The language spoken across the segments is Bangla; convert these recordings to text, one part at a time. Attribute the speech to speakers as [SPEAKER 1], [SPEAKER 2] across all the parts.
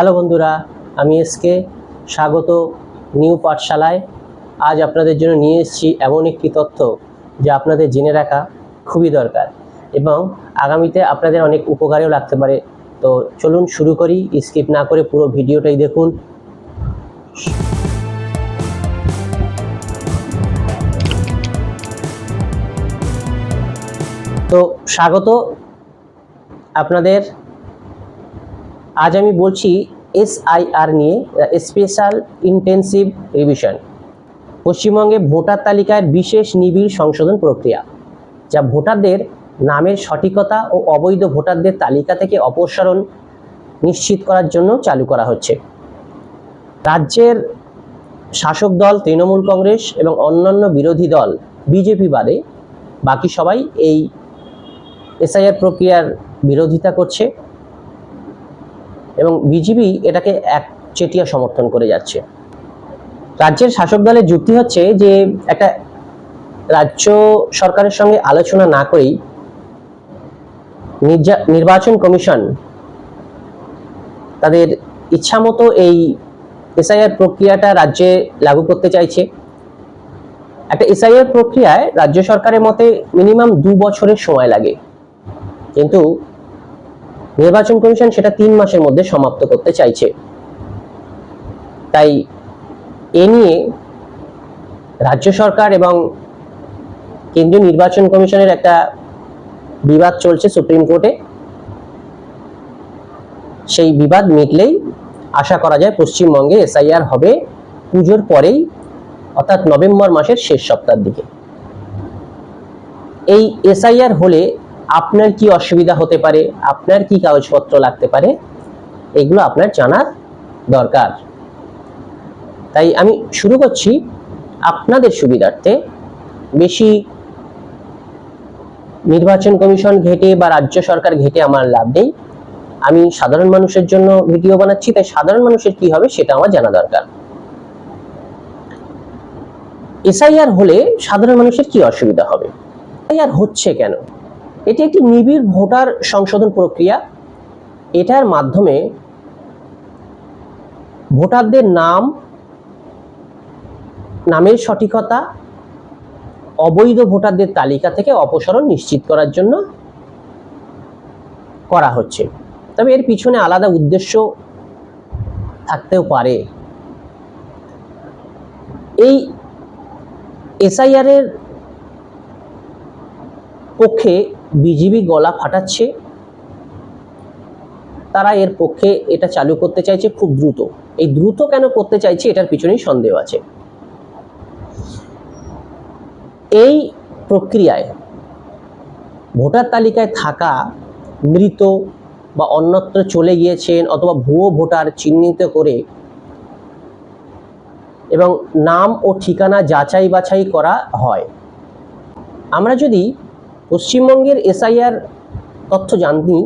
[SPEAKER 1] হ্যালো বন্ধুরা, আমি এসকে স্বাগত নিউ পাঠশালায়। আজ আপনাদের জন্য নিয়ে এসেছি এমন একটি তথ্য যা আপনাদের জেনে রাখা খুবই দরকার এবং আগামীতে আপনাদের অনেক উপকারেও লাগতে পারে। তো চলুন শুরু করি, স্কিপ না করে পুরো ভিডিওটাই দেখুন। তো স্বাগত আপনাদের আজ আমি বলছি এসআইআর নিয়ে স্পেশাল ইন্টেন্সিভ রিভিশন পশ্চিমবঙ্গে ভোটার তালিকার বিশেষ নিবিড় সংশোধন প্রক্রিয়া, যা ভোটারদের নামের সঠিকতা ও অবৈধ ভোটারদের তালিকা থেকে অপসারণ নিশ্চিত করার জন্য চালু করা হচ্ছে। রাজ্যের শাসক দল তৃণমূল কংগ্রেস এবং অন্যান্য বিরোধী দল বিজেপি বাদে বাকি সবাই এই এসআইআর প্রক্রিয়ার বিরোধিতা করছে। এবং বিজেপি এটাকে এক চেটিয়া সমর্থন করে যাচ্ছে। রাজ্যের শাসক দলের যুক্তি হচ্ছে যে একটা রাজ্য সরকারের সঙ্গে আলোচনা না করেই নির্বাচন কমিশন তাদের ইচ্ছামতো এই এসআইআর প্রক্রিয়াটা রাজ্যে লাগু করতে চাইছে। একটা এসআইআর প্রক্রিয়ায় রাজ্য সরকারের মতে মিনিমাম দু বছরের সময় লাগে। কিন্তু নির্বাচন কমিশন সেটা তিন মাসের মধ্যে সমাপ্ত করতে চাইছে। তাই এ নিয়ে রাজ্য সরকার এবং কেন্দ্রীয় নির্বাচন কমিশনের একটা বিবাদ চলছে সুপ্রিম কোর্টে। সেই বিবাদ মিটলেই আশা করা যায় পশ্চিমবঙ্গে এসআইআর হবে পুজোর পরেই, অর্থাৎ নভেম্বর মাসের শেষ সপ্তাহের দিকে। এই এসআইআর হলে আপনার কি অসুবিধা হতে পারে? আপনার কি কাগজপত্র লাগতে পারে? এগুলো আপনার জানার দরকার। তাই আমি শুরু করছি আপনাদের সুবিধার্থে। বেশি নির্বাচন কমিশন ঘেটে বা রাজ্য সরকার ঘেটে আমার লাভ নেই। আমি সাধারণ মানুষের জন্য ভিডিও বানাচ্ছি, তাই সাধারণ মানুষের কি হবে সেটা আমার জানা দরকার। এসআইআর হলে সাধারণ মানুষের কি অসুবিধা হবে? এসআইআর হচ্ছে কেন? এটি একটি নিবিড় ভোটার সংশোধন প্রক্রিয়া। এটার মাধ্যমে ভোটারদের নাম, নামের সঠিকতা, অবৈধ ভোটারদের তালিকা থেকে অপসারণ নিশ্চিত করার জন্য করা হচ্ছে। তবে এর পিছনে আলাদা উদ্দেশ্য থাকতেও পারে। এই এসআইআর এর পক্ষে বিজিবি গলা ফাটাচ্ছে। তারা এর পক্ষে এটা চালু করতে চাইছে খুব দ্রুত। এই দ্রুত কেন করতে চাইছে এটার পিছনেই সন্দেহ আছে। এই প্রক্রিয়ায় ভোটার তালিকায় থাকা মৃত বা অন্যত্র চলে গিয়েছেন অথবা ভুয়ো ভোটার চিহ্নিত করে এবং নাম ও ঠিকানা যাচাই বাছাই করা হয়। আমরা যদি পশ্চিমবঙ্গের এসআইআর তথ্য জানি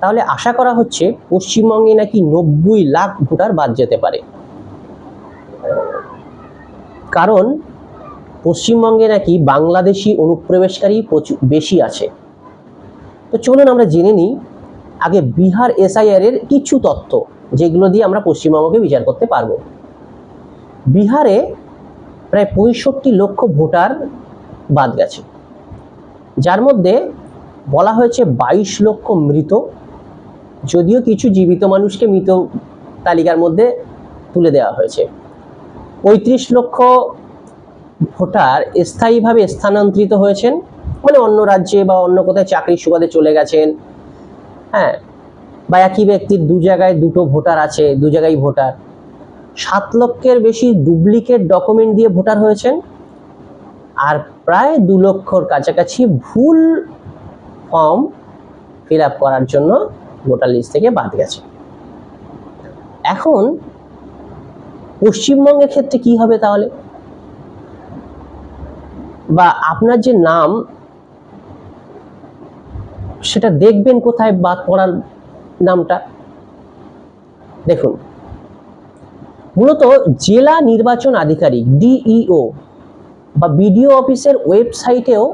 [SPEAKER 1] তাহলে আশা করা হচ্ছে পশ্চিমবঙ্গে নাকি নব্বই লাখ ভোটার বাদ যেতে পারে। কারণ পশ্চিমবঙ্গে নাকি বাংলাদেশি অনুপ্রবেশকারী বেশি আছে। তো চলুন আমরা জেনে নিই আগে বিহার এসআইআর এর কিছু তথ্য, যেগুলো দিয়ে আমরা পশ্চিমবঙ্গকে বিচার করতে পারব। বিহারে প্রায় পঁয়ষট্টি লক্ষ ভোটার বাদ গেছে। যার মধ্যে বলা হয়েছে বাইশ লক্ষ মৃত, যদিও কিছু জীবিত মানুষকে মৃত তালিকার মধ্যে তুলে দেওয়া হয়েছে। পঁয়ত্রিশ লক্ষ ভোটার স্থায়ীভাবে স্থানান্তরিত হয়েছেন মানে অন্য রাজ্যে বা অন্য কোথায় চাকরির সুবাদে চলে গেছেন। হ্যাঁ বা একই ব্যক্তির দু জায়গায় দুটো ভোটার আছে, দু জায়গায় ভোটার। সাত লক্ষের বেশি ডুপ্লিকেট ডকুমেন্ট দিয়ে ভোটার হয়েছেন। আর প্রায় দু লক্ষর কাছাকাছি ভুল ফর্ম ফিল করার জন্য ভোটার লিস্ট থেকে বাদ গেছে। এখন পশ্চিমবঙ্গের ক্ষেত্রে কি হবে তাহলে? বা আপনার যে নাম, সেটা দেখবেন কোথায় বাদ পড়ার নামটা? দেখুন, মূলত জেলা নির্বাচন আধিকারিক ডিইও বা বিডিও অফিসের ওয়েবসাইটেও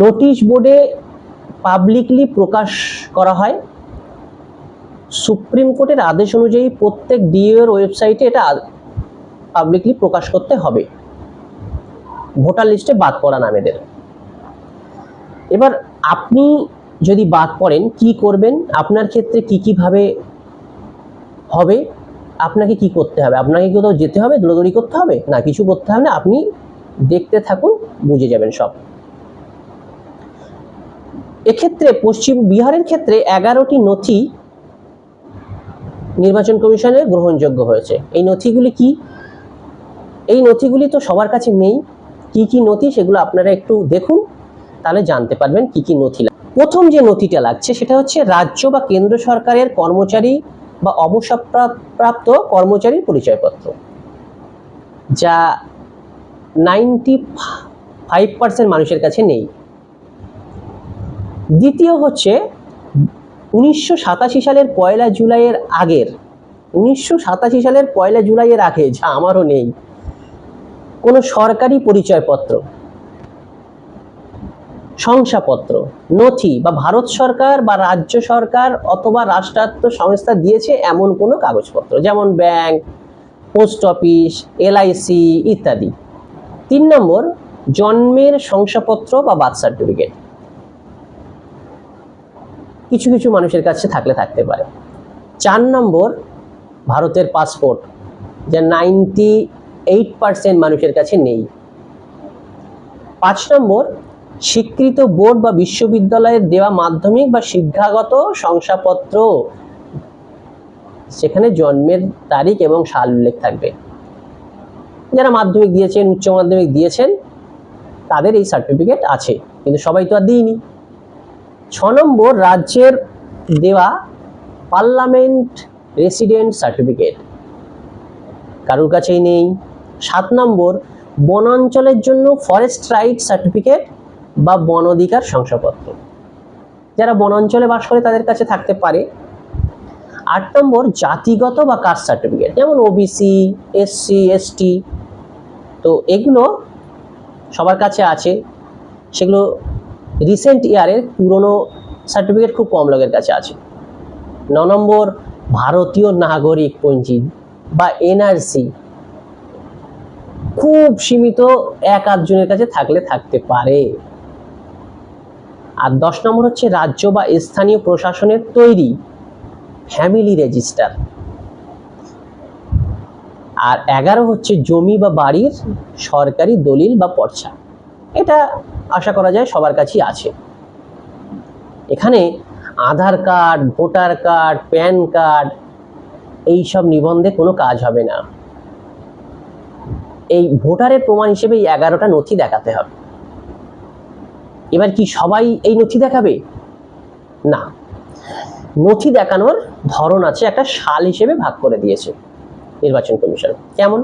[SPEAKER 1] নোটিশ বোর্ডে পাবলিকলি প্রকাশ করা হয়। সুপ্রিম কোর্টের আদেশ অনুযায়ী প্রত্যেক ডিএর ওয়েবসাইটে এটা পাবলিকলি প্রকাশ করতে হবে। ভোটার লিস্টে বাদ পড়া নামেদের এবার আপনি যদি বাদ পড়েন, কি করবেন? আপনার ক্ষেত্রে কি কীভাবে হবে? আপনাকে কি করতে হবে? আপনাকে কোথাও যেতে হবে, দৌড়াদৌড়ি করতে হবে? না, কিছু করতে হবে না, আপনি দেখতে থাকুন, বুঝে যাবেন সব। এক্ষেত্রে পশ্চিম বিহারের ক্ষেত্রে এগারোটি নথি নির্বাচন কমিশনে গ্রহণযোগ্য হয়েছে। এই নথিগুলি কি? এই নথিগুলি তো সবার কাছে নেই। কি কি নথি সেগুলো আপনারা একটু দেখুন, তাহলে জানতে পারবেন কি কি নথি। প্রথম যে নথিটা লাগছে সেটা হচ্ছে রাজ্য বা কেন্দ্র সরকারের কর্মচারী বা অবসরপ্রাপ্ত কর্মচারীর পরিচয়পত্র, যা নাইনটি ফাইভ পার্সেন্ট মানুষের কাছে নেই। দ্বিতীয় হচ্ছে, উনিশশো সাতাশি সালের পয়লা জুলাইয়ের আগের, উনিশশো সাতাশি সালের পয়লা জুলাইয়ের আগে, যা আমারও নেই, কোনো সরকারি পরিচয়পত্র। শংসাপত্র, নথি বা ভারত সরকার বা রাজ্য সরকার অথবা রাষ্ট্রায়ত্ত সংস্থা দিয়েছে এমন কোনো কাগজপত্র, যেমন ব্যাংক, পোস্ট অফিস, এলআইসি ইত্যাদি। তিন নম্বর, জন্মের শংসাপত্র বা বার্থ সার্টিফিকেট। কিছু কিছু মানুষের কাছে থাকলে থাকতে পারে। চার নম্বর, ভারতের পাসপোর্ট, যা নাইনটি এইট পার্সেন্ট মানুষের কাছে নেই। পাঁচ নম্বর স্বীকৃত বোর্ড বা বিশ্ববিদ্যালয়ের দেওয়া মাধ্যমিক বা শিক্ষাগত শংসাপত্র। সেখানে জন্মের তারিখ এবং সাল উল্লেখ থাকবে। যারা মাধ্যমিক দিয়েছেন, উচ্চ মাধ্যমিক দিয়েছেন, তাদের এই সার্টিফিকেট আছে, কিন্তু সবাই তো আর দিইনি। ছ নম্বর, রাজ্যের দেওয়া পার্লামেন্ট রেসিডেন্ট সার্টিফিকেট কারোর কাছেই নেই। সাত নম্বর, বনাঞ্চলের জন্য ফরেস্ট রাইট সার্টিফিকেট বা বন অধিকার শংসাপত্র। যারা বনাঞ্চলে বাস করে তাদের কাছে থাকতে পারে। আট নম্বর, জাতিগত বা কাস্ট সার্টিফিকেট, যেমন ওবিসি এসসি এসটি তো এগুলো সবার কাছে আছে। সেগুলো রিসেন্ট ইয়ারের পুরনো সার্টিফিকেট খুব কম লোকের কাছে আছে। ন নম্বর, ভারতীয় নাগরিক পঞ্জি বা এনআরসি খুব সীমিত এক আধজনের কাছে থাকলে থাকতে পারে। আর দশ নম্বর হচ্ছে রাজ্য বা স্থানীয় প্রশাসনের তৈরি ফ্যামিলি রেজিস্টার। আর এগারো হচ্ছে জমি বা বাড়ির সরকারি দলিল বা পর্চা। এটা আশা করা যায় সবার কাছেই আছে। এখানে Aadhaar card, voter card, PAN card এই সব নিবন্ধে কোনো কাজ হবে না। এই ভোটারের প্রমাণ হিসেবে এই এগারোটা নথি দেখাতে হবে। এবার কি সবাই এই নথি দেখাবে? না। নথি দেখানোর ধরন আছে একটা সাল হিসেবে ভাগ করে দিয়েছে নির্বাচন কমিশন। কেমন?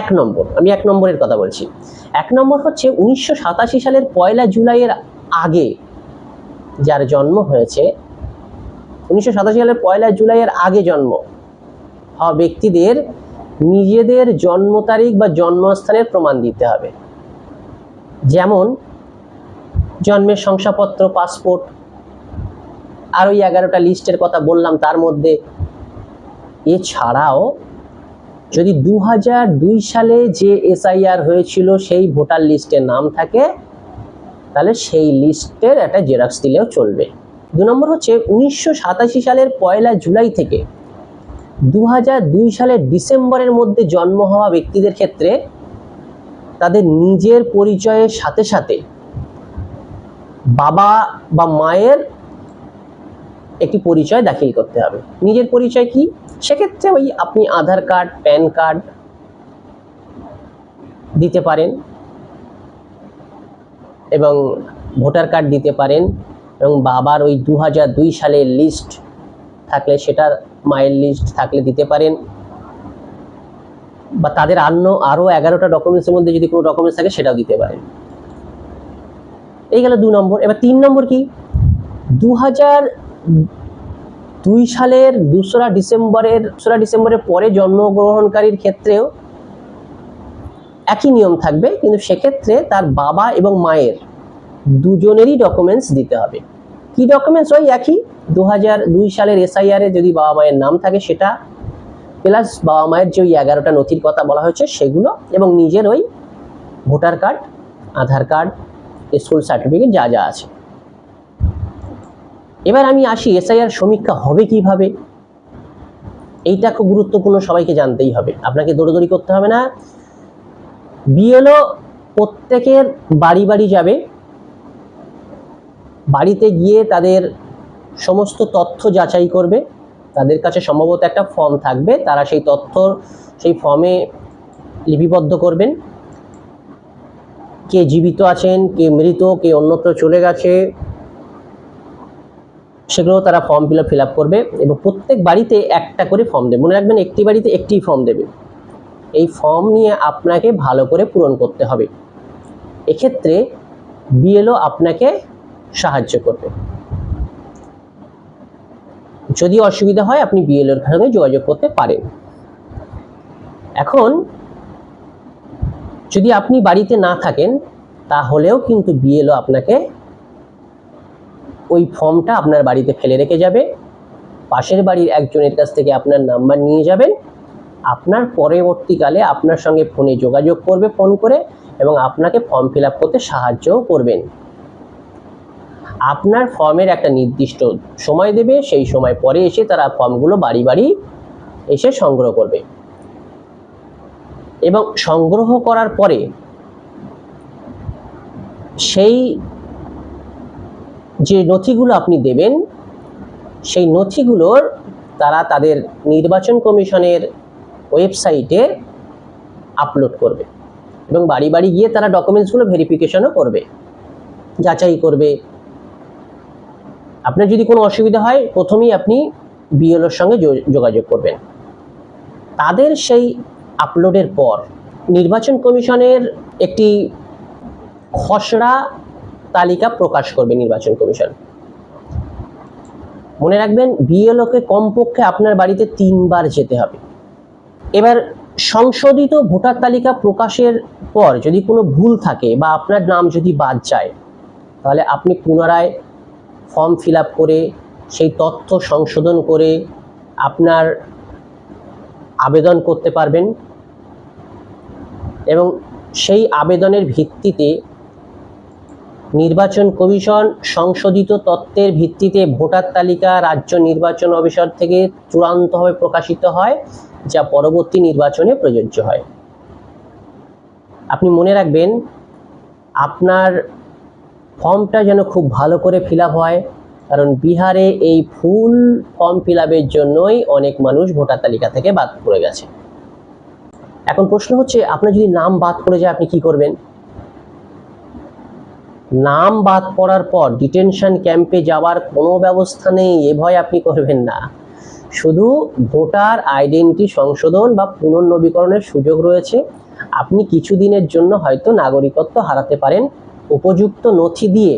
[SPEAKER 1] এক নম্বর, আমি এক নম্বরের কথা বলছি। এক নম্বর হচ্ছে উনিশশো সাতাশি সালের পয়লা জুলাইয়ের আগে যার জন্ম হয়েছে, উনিশশো সাতাশি সালের পয়লা জুলাইয়ের আগে জন্ম। হওয়া ব্যক্তিদের নিজেদের জন্ম তারিখ বা জন্মস্থানের প্রমাণ দিতে হবে। যেমন জন্মের শংসাপত্র, পাসপোর্ট, আর ওই এগারোটা লিস্টের কথা বললাম তার মধ্যে। এছাড়াও যদি দু দুই সালে যে এসআইআর হয়েছিল সেই ভোটার লিস্টে নাম থাকে, তাহলে সেই লিস্টের একটা জেরক্স দিলেও চলবে। দু নম্বর হচ্ছে উনিশশো সাতাশি সালের পয়লা জুলাই থেকে দু দুই সালের ডিসেম্বরের মধ্যে জন্ম হওয়া ব্যক্তিদের ক্ষেত্রে তাদের নিজের পরিচয়ের সাথে সাথে বাবা বা মায়ের একটি পরিচয় দাখিল করতে হবে। নিজের পরিচয় কি? সেক্ষেত্রে ওই আপনি আধার কার্ড, প্যান কার্ড দিতে পারেন এবং ভোটার কার্ড দিতে পারেন এবং বাবার ওই দু দুই সালের লিস্ট থাকলে সেটার মায়ের লিস্ট থাকলে দিতে পারেন। বা তাদের অন্য আরও এগারোটা ডকুমেন্টসের মধ্যে যদি কোনো ডকুমেন্টস থাকে সেটাও দিতে পারেন। এই গেল দু নম্বর। এবার তিন নম্বর কি? দু হাজার দুই সালের দোসরা ডিসেম্বরের দোসরা ডিসেম্বরের পরে জন্মগ্রহণকারীর ক্ষেত্রেও একই নিয়ম থাকবে, কিন্তু সেক্ষেত্রে তার বাবা এবং মায়ের দুজনেরই ডকুমেন্টস দিতে হবে। কি ডকুমেন্টস ওই একই। দু হাজার দুই সালের এসআইআরে যদি বাবা মায়ের নাম থাকে, সেটা প্লাস বাবা মায়ের যে ওই এগারোটা নথির কথা বলা হয়েছে, সেগুলো এবং নিজের ওই voter card Aadhaar card school certificate যা যা আছে। এবার আমি আসি এসআইআর সমীক্ষা হবে কীভাবে? এইটা খুব গুরুত্বপূর্ণ সবাইকে জানতেই হবে। আপনাকে দৌড়দৌড়ি করতে হবে না। বিএলও প্রত্যেকের বাড়ি বাড়ি যাবে। বাড়িতে গিয়ে তাদের সমস্ত তথ্য যাচাই করবে। তাদের কাছে সম্ভবত একটা ফর্ম থাকবে। তারা সেই তথ্য, সেই ফর্মে লিপিবদ্ধ করবেন। কে জীবিত আছেন, কে মৃত, কে অন্যত্র চলে গেছে, সেগুলো তারা ফর্ম ফিল ফিল করবে এবং প্রত্যেক বাড়িতে একটা করে ফর্ম দেবে। মনে রাখবেন, একটি বাড়িতে একটি ফর্ম দেবে। এই ফর্ম নিয়ে আপনাকে ভালো করে পূরণ করতে হবে। এক্ষেত্রে বিএলও আপনাকে সাহায্য করবে। যদি অসুবিধা হয়, আপনি বিএলওর সঙ্গে যোগাযোগ করতে পারেন। এখন যদি আপনি বাড়িতে না থাকেন, তাহলেও কিন্তু বিএলও আপনাকে ওই ফর্মটা আপনার বাড়িতে ফেলে রেখে যাবে। পাশের বাড়ির একজনের কাছ থেকে আপনার নাম্বার নিয়ে যাবেন। আপনার পরবর্তীকালে আপনার সঙ্গে ফোনে যোগাযোগ করবে, ফোন করে এবং আপনাকে ফর্ম ফিল করতে সাহায্যও করবেন। আপনার ফর্মের একটা নির্দিষ্ট সময় দেবে, সেই সময় পরে এসে তারা ফর্মগুলো বাড়ি বাড়ি এসে সংগ্রহ করবে। এবং সংগ্রহ করার পরে সেই যে নথিগুলো আপনি দেবেন, সেই নথিগুলোর তারা তাদের নির্বাচন কমিশনের ওয়েবসাইটে আপলোড করবে এবং বাড়ি বাড়ি গিয়ে তারা ডকুমেন্টসগুলো ভেরিফিকেশনও করবে, যাচাই করবে। আপনার যদি কোনো অসুবিধা হয়, প্রথমেই আপনি বিএলওর সঙ্গে যোগাযোগ করবেন। তাদের সেই আপলোডের পর নির্বাচন কমিশনের একটি খসড়া তালিকা প্রকাশ করবে নির্বাচন কমিশন। মনে রাখবেন বিএলওকে কমপক্ষে আপনার বাড়িতে তিনবার যেতে হবে। এবার সংশোধিত ভোটার তালিকা প্রকাশের পর যদি কোনো ভুল থাকে বা আপনার নাম যদি বাদ যায়, তাহলে আপনি পুনরায় ফর্ম ফিল করে, সেই তথ্য সংশোধন করে আপনার আবেদন করতে পারবেন। এবং সেই আবেদনের ভিত্তিতে নির্বাচন কমিশন সংশোধিত তত্ত্বের ভিত্তিতে ভোটার তালিকা রাজ্য নির্বাচন অফিসার থেকে চূড়ান্তভাবে প্রকাশিত হয়, যা পরবর্তী নির্বাচনে প্রযোজ্য হয়। আপনি মনে রাখবেন, আপনার ফর্মটা যেন খুব ভালো করে ফিল হয়, কারণ বিহারে এই ফুল ফর্ম ফিল জন্যই অনেক মানুষ ভোটার তালিকা থেকে বাদ পড়ে গেছে। এখন প্রশ্ন হচ্ছে, আপনার যদি নাম বাদ পড়ে যায়, আপনি কি করবেন? নাম বাদ পড়ার পর ডিটেনশন ক্যাম্পে যাওয়ার কোনো ব্যবস্থা নেই, এ ভয় আপনি করবেন না। শুধু ভোটার আইডেন্টি সংশোধন বা পুনর্নবীকরণের সুযোগ রয়েছে। আপনি কিছুদিনের জন্য হয়তো নাগরিকত্ব হারাতে পারেন। উপযুক্ত নথি দিয়ে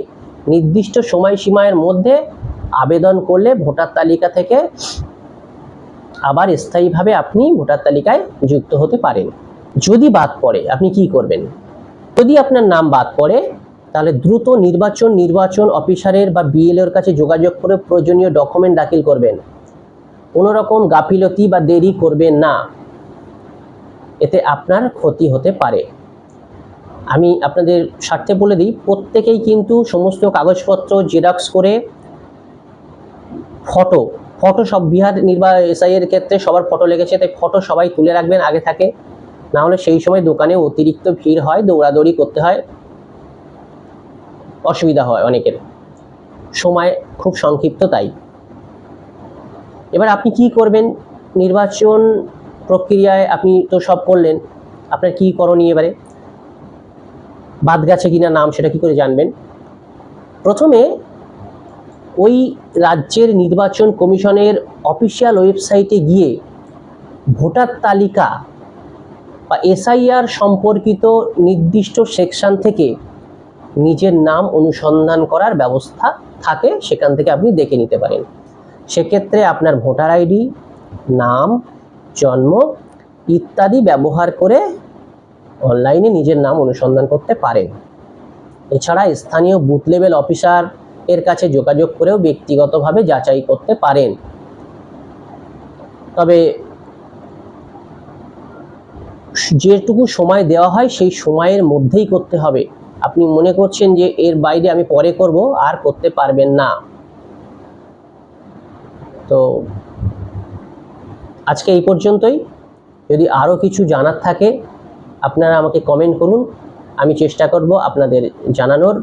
[SPEAKER 1] নির্দিষ্ট সময়সীমার মধ্যে আবেদন করলে ভোটার তালিকা থেকে আবার স্থায়ীভাবে আপনি ভোটার তালিকায় যুক্ত হতে পারেন। যদি বাদ পড়ে, আপনি কি করবেন? যদি আপনার নাম বাদ পড়ে, তাহলে দ্রুত নির্বাচন নির্বাচন অফিসারের বা বিএলওর কাছে যোগাযোগ করে প্রয়োজনীয় ডকুমেন্ট দাখিল করবেন। কোনো রকম গাফিলতি বা দেরি করবেন না। এতে আপনার ক্ষতি হতে পারে। আমি আপনাদের স্বার্থে বলে দিই, প্রত্যেকেই কিন্তু সমস্ত কাগজপত্র, জেরক্স করে ফটো ফটো সব বিহার নির্বা এসআই এর ক্ষেত্রে সবার ফটো লেগেছে, তাই ফটো সবাই তুলে রাখবেন, আগে থাকে। না হলে সেই সময় দোকানে অতিরিক্ত ভিড় হয়, দৌড়াদৌড়ি করতে হয়। অসুবিধা হয় অনেকের। সময় খুব সংক্ষিপ্ত তাই। এবার আপনি কি করবেন? নির্বাচন প্রক্রিয়ায় আপনি তো সব করলেন, আপনার কি করণীয় এবারে? বাদ গেছে কিনা নাম সেটা কি করে জানবেন? প্রথমে ওই রাজ্যের নির্বাচন কমিশনের অফিসিয়াল ওয়েবসাইটে গিয়ে ভোটার তালিকা বা এসআইআর সম্পর্কিত নির্দিষ্ট সেকশন থেকে নিজের নাম অনুসন্ধান করার ব্যবস্থা থাকে, সেখান থেকে আপনি দেখে নিতে পারেন। সেক্ষেত্রে আপনার ভোটার আইডি, নাম, জন্ম ইত্যাদি ব্যবহার করে অনলাইনে নিজের নাম অনুসন্ধান করতে পারেন। এছাড়া স্থানীয় বুথ লেভেল অফিসার এর কাছে যোগাযোগ করেও ব্যক্তিগতভাবে যাচাই করতে পারেন। তবে যেটুকু সময় দেওয়া হয় সেই সময়ের মধ্যেই করতে হবে। আপনি মনে করছেন যে এর বাইরে আমি পরে করব, আর করতে পারবেন না। তো আজকে এই পর্যন্তই। যদি আরও কিছু জানার থাকে, আপনারা আমাকে কমেন্ট করুন। আমি চেষ্টা করব আপনাদের জানানোর।